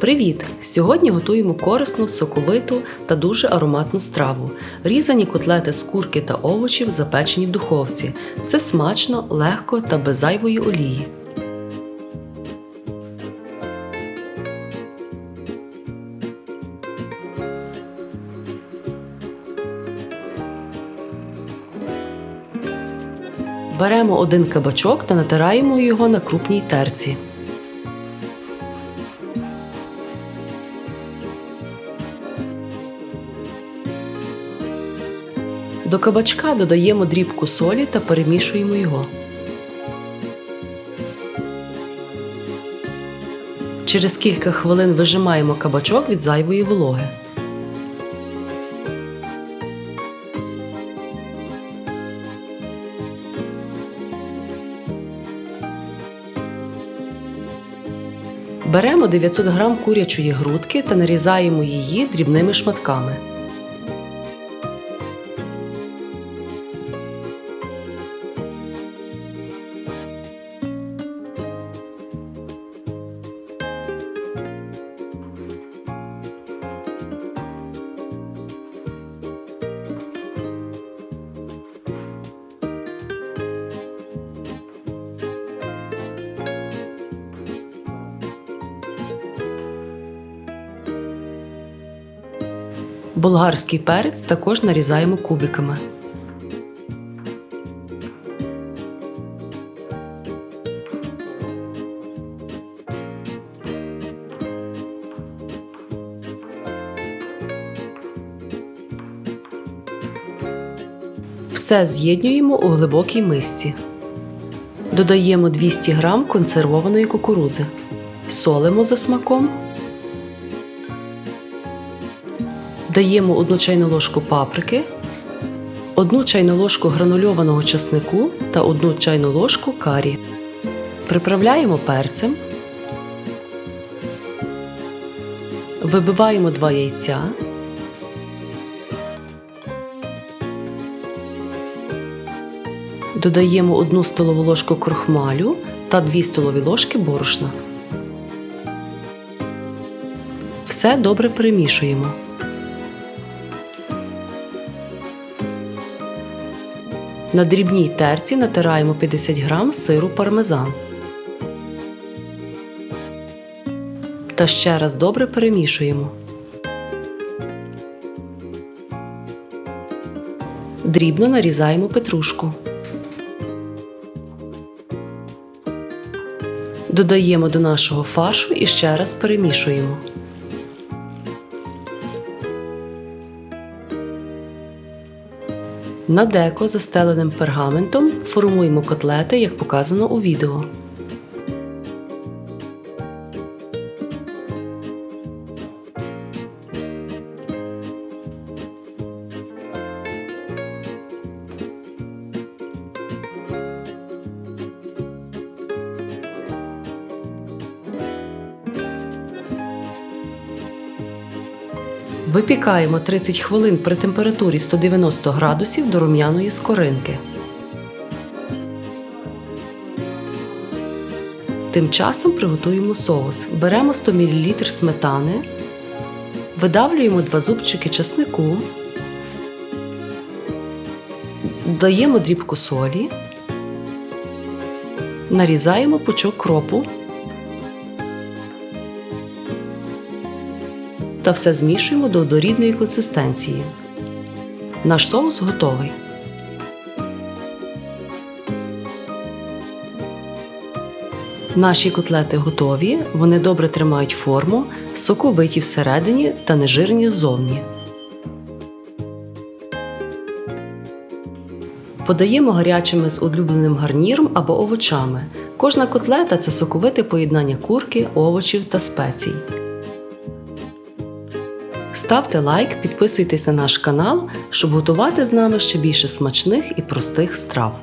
Привіт! Сьогодні готуємо корисну, соковиту та дуже ароматну страву. Різані котлети з курки та овочів, запечені в духовці. Це смачно, легко та без зайвої олії. Беремо один кабачок та натираємо його на крупній терці. До кабачка додаємо дрібку солі та перемішуємо його. Через кілька хвилин вижимаємо кабачок від зайвої вологи. Беремо 900 г курячої грудки та нарізаємо її дрібними шматками. Болгарський перець також нарізаємо кубиками. Все з'єднюємо у глибокій мисці. Додаємо 200 г консервованої кукурудзи. Солимо за смаком. Даємо 1 чайну ложку паприки, 1 чайну ложку гранульованого часнику та 1 чайну ложку карі. Приправляємо перцем. Вибиваємо 2 яйця. Додаємо 1 столову ложку крохмалю та 2 столові ложки борошна. Все добре перемішуємо. На дрібній терці натираємо 50 г сиру пармезан. Та ще раз добре перемішуємо. Дрібно нарізаємо петрушку. Додаємо до нашого фаршу і ще раз перемішуємо. На деко застеленим пергаментом формуємо котлети, як показано у відео. Випікаємо 30 хвилин при температурі 190 градусів до рум'яної скоринки. Тим часом приготуємо соус. Беремо 100 мл сметани, видавлюємо 2 зубчики часнику, додаємо дрібку солі, нарізаємо пучок кропу. Та все змішуємо до однорідної консистенції. Наш соус готовий. Наші котлети готові, вони добре тримають форму, соковиті всередині та нежирні ззовні. Подаємо гарячими з улюбленим гарніром або овочами. Кожна котлета це соковите поєднання курки, овочів та спецій. Ставте лайк, підписуйтесь на наш канал, щоб готувати з нами ще більше смачних і простих страв.